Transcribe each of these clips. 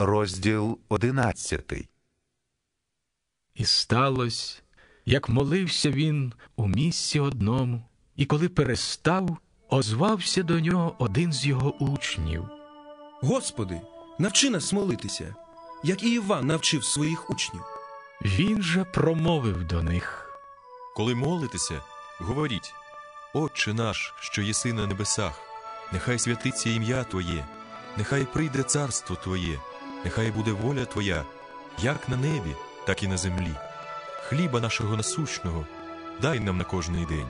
розділ одинадцятий. І сталося, як молився він у місці одному, і коли перестав, озвався до нього один з його учнів. Господи, навчи нас молитися, як і Іван навчив своїх учнів. Він же промовив до них. Коли молитеся, говоріть, Отче наш, що єси на небесах, нехай святиться ім'я Твоє, нехай прийде царство Твоє, нехай буде воля Твоя, як на небі, так і на землі. Хліба нашого насущного дай нам на кожний день,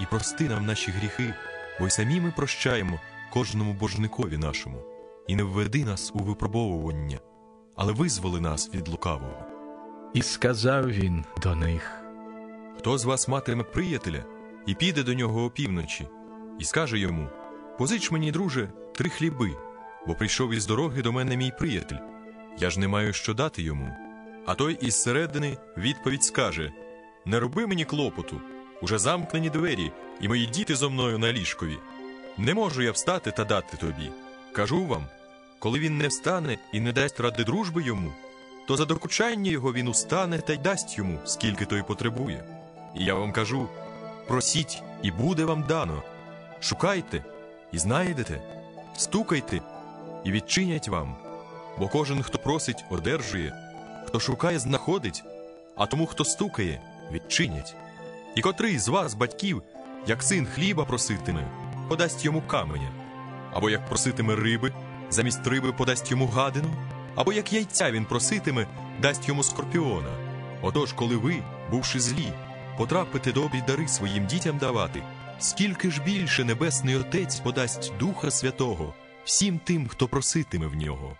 і прости нам наші гріхи, бо й самі ми прощаємо кожному божникові нашому, і не введи нас у випробовування, але визволи нас від лукавого. І сказав він до них. Хто з вас матиме приятеля і піде до нього опівночі, і скаже йому: Позич мені, друже, три хліби, бо прийшов із дороги до мене мій приятель. Я ж не маю що дати йому. А той із середини відповідь скаже: Не роби мені клопоту, уже замкнені двері, і мої діти зо мною на ліжкові. Не можу я встати та дати тобі. Кажу вам, коли він не встане і не дасть ради дружби йому, то за докучання його він устане та й дасть йому, скільки той потребує. І я вам кажу: просіть, і буде вам дано. Шукайте і знайдете, стукайте і відчинять вам. Бо кожен, хто просить, одержує, хто шукає, знаходить, а тому, хто стукає, відчинять. І котрий з вас, батьків, як син хліба проситиме, подасть йому каменя, або як проситиме риби, замість риби подасть йому гадину, або як яйця він проситиме, дасть йому скорпіона. Отож, коли ви, бувши злі, потрапите добрі дари своїм дітям давати, скільки ж більше Небесний Отець подасть Духа Святого всім тим, хто проситиме в нього.